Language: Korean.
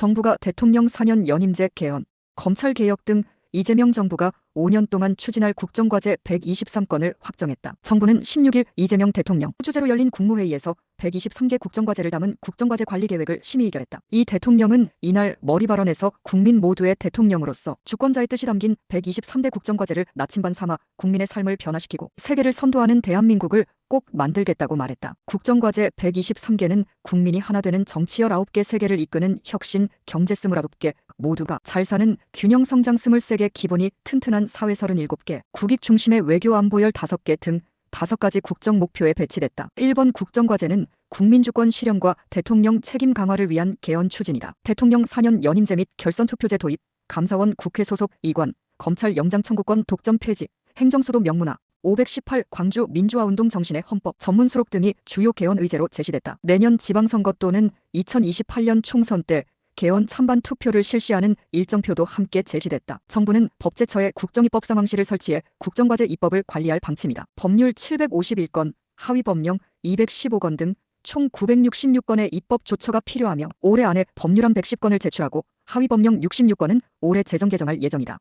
정부가 대통령 4년 연임제 개헌, 검찰 개혁 등 이재명 정부가 5년 동안 추진할 국정과제 123건을 확정했다. 정부는 16일 이재명 대통령 주재로 열린 국무회의에서 123개 국정과제를 담은 국정과제 관리 계획을 심의 의결했다. 이 대통령은 이날 머리 발언에서 국민 모두의 대통령으로서 주권자의 뜻이 담긴 123대 국정과제를 나침반 삼아 국민의 삶을 변화시키고 세계를 선도하는 대한민국을 꼭 만들겠다고 말했다. 국정과제 123개는 국민이 하나 되는 정치 19개 세계를 이끄는 혁신, 경제 29개, 모두가 잘 사는 균형 성장 23개 기본이 튼튼한 사회 37개, 국익 중심의 외교 안보 15개 등 다섯 가지 국정 목표에 배치됐다. 1번 국정과제는 국민주권 실현과 대통령 책임 강화를 위한 개헌 추진이다. 대통령 4년 연임제 및 결선 투표제 도입, 감사원 국회 소속 이관, 검찰 영장 청구권 독점 폐지, 행정소도 명문화, 518 광주 민주화운동 정신의 헌법 전문 수록 등이 주요 개헌 의제로 제시됐다. 내년 지방선거 또는 2028년 총선 때 개헌 찬반 투표를 실시하는 일정표도 함께 제시됐다. 정부는 법제처에 국정입법 상황실을 설치해 국정과제 입법을 관리할 방침이다. 법률 751건, 하위 법령 215건 등 총 966건의 입법 조처가 필요하며 올해 안에 법률안 110건을 제출하고 하위 법령 66건은 올해 재정 개정할 예정이다.